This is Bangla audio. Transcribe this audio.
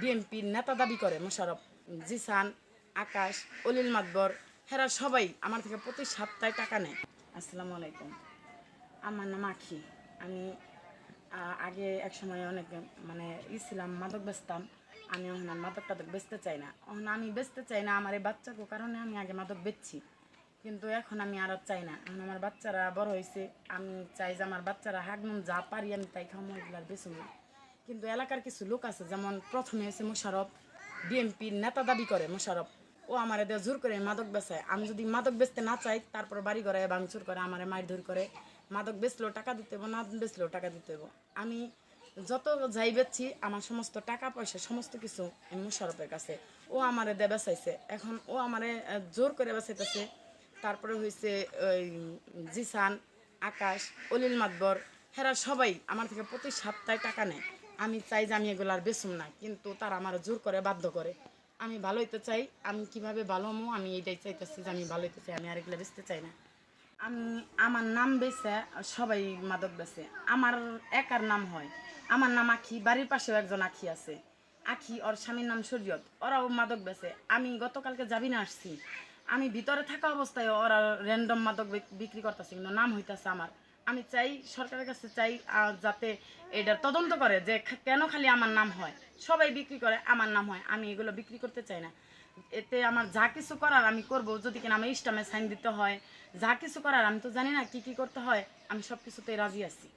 বিএনপির নেতা দাবি করে মোশারফ জিসান, আকাশ, অলিল মাতবর, হেরা সবাই আমার থেকে প্রতি সপ্তাহে টাকা নেয়। আসসালামু আলাইকুম। আমার নাম আখি। আমি আগে এক সময় অনেক মানে ই ছিলাম, মাদক বেচতাম। আমি ওখানে মাদক টাদক বেচতে চাই না। ওখানে আমি বেচতে চাই না আমার এই বাচ্চাকে কারণে আমি আগে মাদক বেচছি। কিন্তু এখন আমি আর চাই না। এখন আমার বাচ্চারা বড় হয়েছে আমি চাই যে আমার বাচ্চারা হাগনুন যা পারি আমি তাই এগুলো আর বেচুন না কিন্তু এলাকার কিছু লোক আছে, যেমন প্রথমে হয়েছে মোশারফ বিএনপির নেতা দাবি করে মোশারফ, ও আমার এদের জোর করে মাদক বেচায়। আমি যদি মাদক বেচতে না চাই, তারপর বাড়ি ঘরে ভাঙচুর করে আমার মারধর করে। মাদক বেচলেও টাকা দিতে হব না বেচলেও টাকা দিতে হব আমি যত যাই বেচছি, আমার সমস্ত টাকা পয়সা, সমস্ত কিছু মুশারফের কাছে। ও আমারে দে বেচাইছে। এখন ও আমারে জোর করে বেচাইতেছে। তারপরে হয়েছে ওই জিসান, আকাশ, অলিল মাতবর, হেরা সবাই আমার থেকে প্রতি সপ্তাহে টাকা নেয়। আমি চাই যে আমি এগুলো আর বেচুম না, কিন্তু তারা আমার জোর করে বাধ্য করে। আমি ভালো হইতে চাই, আমি কীভাবে ভালো হমো, আমি এইটাই চাইতেছি যে আমি ভালো হইতে চাই, আমি আর এগুলো বেচতে চাই না। আমি, আমার নাম বেছে সবাই মাদক বেছে আমার একার নাম হয়। আমার নাম আখি, বাড়ির পাশেও একজন আখি আছে। আখি, ওর স্বামীর নাম শরীয়ত, ওরাও মাদক বেছে আমি গতকালকে যাবি না আসছি। আমি ভিতরে থাকা অবস্থায় ওরা র্যান্ডম মাদক বিক- বিক্রি করতেছে, কিন্তু নাম হইতাছে আমার। আমি চাই, সরকারের কাছে চাই যাতে এটার তদন্ত করে যে কেন খালি আমার নাম হয়। সবাই বিক্রি করে, আমার নাম হয়। আমি এগুলো বিক্রি করতে চাই না। এতে আমার যা কিছু করার আমি করব, যদি কিনা আমার ইস্টামে সাইন দিতে হয়। যা কিছু করার, আমি তো জানি না কি কি করতে হয়। আমি সব কিছুতেই রাজি আছি।